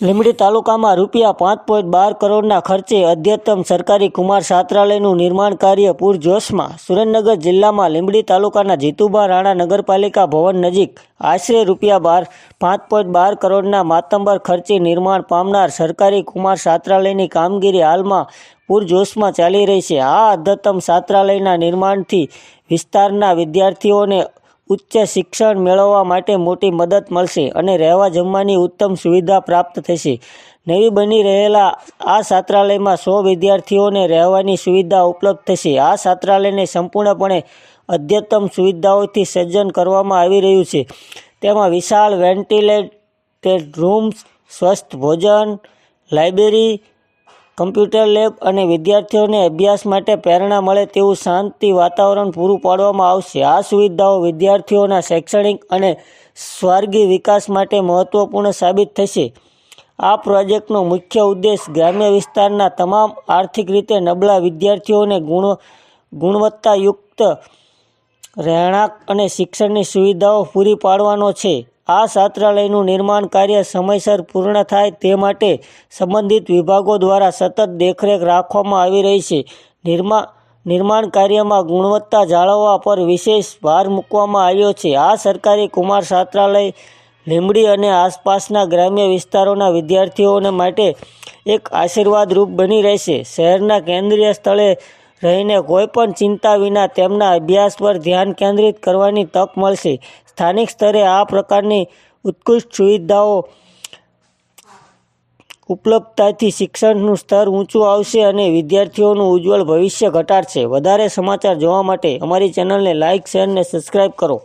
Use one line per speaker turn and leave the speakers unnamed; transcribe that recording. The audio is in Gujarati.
લીંબડી તાલુકામાં રૂપિયા પાંચ પોઈન્ટ બાર કરોડના ખર્ચે અધ્યતમ સરકારી કુમાર છાત્રાલયનું નિર્માણ કાર્ય પૂરજોશમાં સુરેન્દ્રનગર જિલ્લામાં લીંબડી તાલુકાના જીતુબા રાણા નગરપાલિકા ભવન નજીક આશરે રૂપિયા બાર પાંચ પોઈન્ટ બાર કરોડના માતંબર ખર્ચે નિર્માણ પામનાર સરકારી કુમાર છાત્રાલયની કામગીરી હાલમાં પૂરજોશમાં ચાલી રહી છે. આ અધ્યતમ છાત્રાલયના નિર્માણથી વિસ્તારના વિદ્યાર્થીઓને ઉચ્ચ શિક્ષણ મેળવવા માટે મોટી મદદ મળશે અને રહેવા જમવાની ઉત્તમ સુવિધા પ્રાપ્ત થશે. નવી બની રહેલા આ છાત્રાલયમાં સો વિદ્યાર્થીઓને રહેવાની સુવિધા ઉપલબ્ધ થશે. આ છાત્રાલયને સંપૂર્ણપણે અદ્યતમ સુવિધાઓથી સજ્જન કરવામાં આવી રહ્યું છે. તેમાં વિશાળ વેન્ટિલેટેડ રૂમ્સ, સ્વસ્થ ભોજન, લાઇબ્રેરી કમ્પ્યુટર લેબ અને વિદ્યાર્થીઓને અભ્યાસ માટે પ્રેરણા મળે તેવું શાંતિ વાતાવરણ પૂરું પાડવામાં આવશે. આ સુવિધાઓ વિદ્યાર્થીઓના શૈક્ષણિક અને સ્વાર્ગી વિકાસ માટે મહત્વપૂર્ણ સાબિત થશે. આ પ્રોજેક્ટનો મુખ્ય ઉદ્દેશ ગ્રામ્ય વિસ્તારના તમામ આર્થિક રીતે નબળા વિદ્યાર્થીઓને ગુણ, ગુણવત્તાયુક્ત રહેણાંક અને શિક્ષણની સુવિધાઓ પૂરી પાડવાનો છે. આ છાત્રાલયનું નિર્માણ કાર્ય સમયસર પૂર્ણ થાય તે માટે સંબંધિત વિભાગો દ્વારા સતત દેખરેખ રાખવામાં આવી રહી છે. નિર્માણ નિર્માણ કાર્યમાં ગુણવત્તા જાળવવા પર વિશેષ ભાર મૂકવામાં આવ્યો છે. આ સરકારી કુમાર છાત્રાલય લીંબડી અને આસપાસના ગ્રામ્ય વિસ્તારોના વિદ્યાર્થીઓને માટે એક આશીર્વાદરૂપ બની રહેશે. શહેરના કેન્દ્રીય સ્થળે રહીને કોઈપણ ચિંતા વિના તેમના અભ્યાસ પર ધ્યાન કેન્દ્રિત કરવાની તક મળશે. સ્થાનિક સ્તરે આ પ્રકારની ઉત્કૃષ્ટ સુવિધાઓ ઉપલબ્ધતાથી શિક્ષણનું સ્તર ઊંચું આવશે અને વિદ્યાર્થીઓનું ઉજ્જવળ ભવિષ્ય ઘટાડશે. વધારે સમાચાર જોવા માટે અમારી ચેનલને લાઇક શેર અને સબસ્ક્રાઈબ કરો.